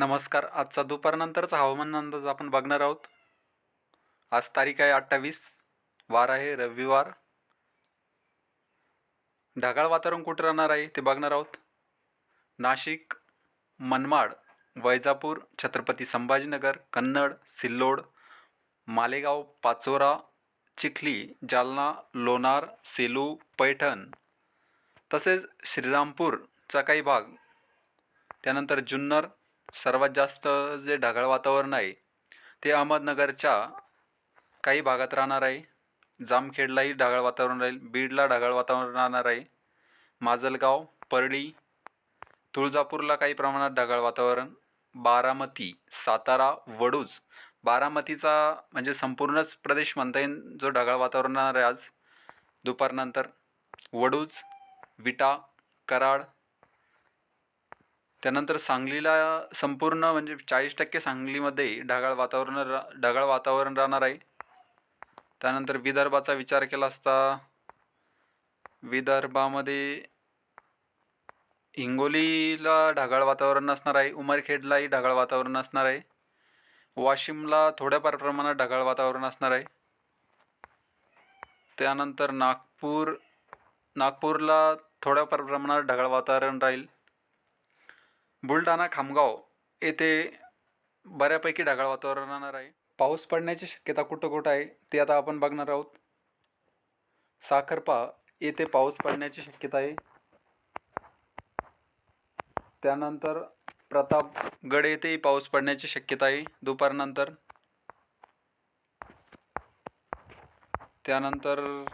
नमस्कार. आजचा दुपारनंतरचा हवामान अंदाज आपण बघणार आहोत. आज तारीख आहे अठ्ठावीस वार आहे रविवार. ढगाळ वातावरण कुठं राहणार आहे ते बघणार आहोत. नाशिक मनमाड वैजापूर छत्रपती संभाजीनगर कन्नड सिल्लोड मालेगाव पाचोरा चिखली जालना लोणार सेलू पैठण तसेच श्रीरामपूरचा काही भाग. त्यानंतर जुन्नर सर्वात जास्त जे ढगाळ वातावरण आहे ते अहमदनगरच्या काही भागात राहणार आहे. जामखेडलाही ढगाळ वातावरण राहील बीडला ढगाळ वातावरण राहणार आहे. माजलगाव परळी तुळजापूरला काही प्रमाणात ढगाळ वातावरण. बारामती सातारा वडूज बारामतीचा म्हणजे संपूर्णच प्रदेश म्हणता येईल जो ढगाळ वातावरण राहणार आहे आज. दुपारनंतर वडूज विटा कराड त्यानंतर सांगलीला संपूर्ण म्हणजे चाळीस टक्के सांगलीमध्ये ढगाळ वातावरण रा ढगाळ वातावरण राहणार आहे. त्यानंतर विदर्भाचा विचार केला असता विदर्भामध्ये हिंगोलीला ढगाळ वातावरण असणार आहे उमरखेडलाही ढगाळ वातावरण असणार आहे. वाशिमला थोड्याफार प्रमाणात ढगाळ वातावरण असणार आहे. त्यानंतर नागपूर नागपूरला थोड्याफार प्रमाणात ढगाळ वातावरण राहील. बुलढाणा खामगाव येथे बऱ्यापैकी ढगाळ वातावरण राहणार आहे. पाऊस पडण्याची शक्यता कुठं कुठं आहे ते आता आपण बघणार आहोत. साखरपा येथे पाऊस पडण्याची शक्यता आहे. त्यानंतर प्रतापगड येथेही पाऊस पडण्याची शक्यता आहे दुपारनंतर. त्यानंतर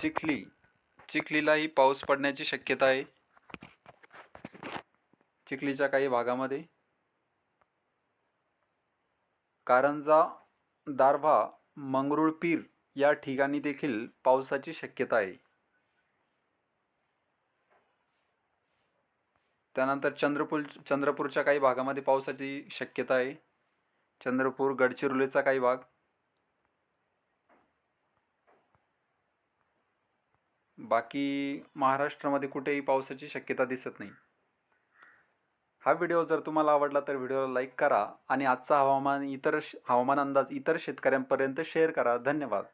चिखली चिखलीलाही पाऊस पडण्याची शक्यता आहे. चिखलीच्या काही भागामध्ये. कारंजा दारभा मंगरुळपीर या ठिकाणी देखील पावसाची शक्यता आहे. त्यानंतर चंद्रपूर चंद्रपूरच्या काही भागामध्ये पावसाची शक्यता आहे. चंद्रपूर गडचिरोलीचा काही भाग. बाकी महाराष्ट्रामध्ये कुठेही पावसाची शक्यता दिसत नाही. हा व्हिडिओ जर तुम्हाला आवडला तर व्हिडिओला लाईक करा आणि आजचा हवामान इतर हवामान अंदाज इतर शेतकऱ्यांपर्यंत शेअर करा. धन्यवाद.